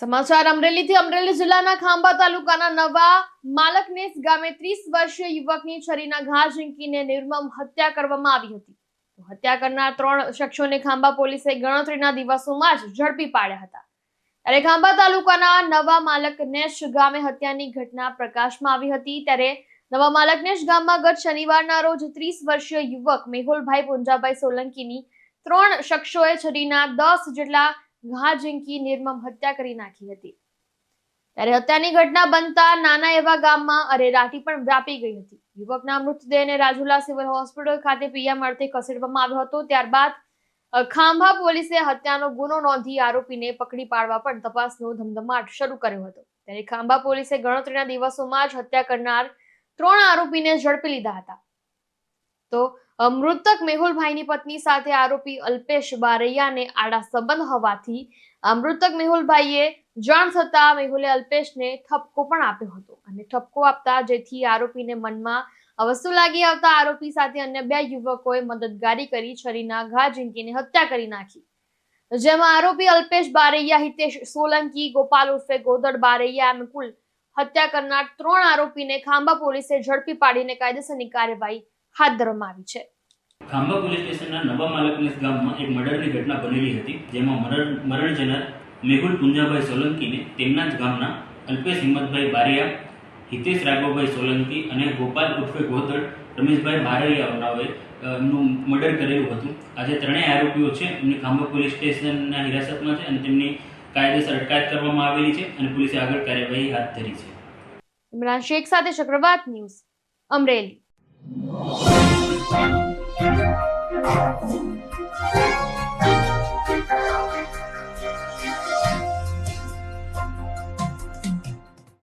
સમાચાર અમરેલીથી અમરેલી જિલ્લાના ખાંભા તાલુકાના નવા માલકનેસ ગામે ત્રીસ વર્ષીય યુવકની છરીના ઘા ઝીંકીને નિર્મમ હત્યા કરવામાં આવી હતી. હત્યા કરનાર ત્રણ શખ્સોને ખાંભા પોલીસે ગણતરીના દિવસોમાં જ ઝડપી પાડ્યા હતા. ત્યારે ખાંભા તાલુકાના નવા માલકનેશ ગામે હત્યાની ઘટના પ્રકાશમાં આવી હતી. ત્યારે નવા માલકનેશ ગામમાં ગત શનિવારના રોજ ત્રીસ વર્ષીય યુવક મેહુલભાઈ પુંજાભાઈ સોલંકીની ત્રણ શખ્સોએ છરીના દસ જેટલા ઘા ઝીંકી નિર્મમ હત્યા કરી નાખી હતી. ત્યારે હત્યાની ઘટના બનતા નાના એવા ગામમાં અરેરાટી પણ વ્યાપી ગઈ હતી. યુવકના મૃતદેહને રાજુલા સિવિલ હોસ્પિટલ ખાતે પીએમ અર્થે ખસેડવામાં આવ્યો હતો. ત્યારબાદ ખાંભા પોલીસે હત્યાનો ગુનો નોંધી આરોપીને પકડી પાડવા પણ તપાસનો ધમધમાટ શરૂ કર્યો હતો. ત્યારે ખાંભા પોલીસે ગણતરીના દિવસોમાં જ હત્યા કરનાર ત્રણ આરોપીને ઝડપી લીધા હતા. તો મૃતક મેહુલભાઈની પત્ની સાથે આરોપી અલ્પેશ બારૈયાને આડા સંબંધ હોવાથી મૃતક મેહુલભાઈએ જાણ થતા મેહુલે અલ્પેશને ઠપકો પણ આપ્યો હતો. અને ઠપકો આપતા જેથી આરોપીને મનમાં વસ્તુ લાગી આવતા આરોપી સાથે અન્ય બે યુવકોએ મદદગારી કરી, છરીના ઘા ઝીંકીને હત્યા કરી નાખી. જેમાં આરોપી અલ્પેશ બારૈયા, હિતેશ સોલંકી, ગોપાલ ઉર્ફે ગોદડ બારૈયા એમ કુલ હત્યા કરનાર ત્રણ આરોપીને ખાંભા પોલીસે ઝડપી પાડીને કાયદેસરની કાર્યવાહી હાથ ધરવામાં આવી છે. ખાંભા પોલીસ સ્ટેશનના નવા માલકનેસ ગામમાં એક મર્ડરની ઘટના બનેલી હતી જેમાં મરણ મરણ જનાર મેહુલ પુંજાભાઈ સોલંકીને તેમના જ ગામના અલ્પેશ હિંમતભાઈ બારિયા હિતેશ રાઘવભાઈ સોલંકી અને ગોપાલ ઉર્ફે ગોધડ રમેશભાઈ બારૈયાઓનાઓએ એમનું મર્ડર કરેલું હતું. આજે ત્રણેય આરોપીઓ છે એમને ખાંભા પોલીસ સ્ટેશનના હિરાસતમાં છે અને તેમની કાયદેસર અટકાયત કરવામાં આવેલી છે અને પોલીસે આગળ કાર્યવાહી હાથ ધરી છે. ઇમરાન શેખ સાથે ચક્રવાત ન્યૂઝ અમરેલી. Thank you.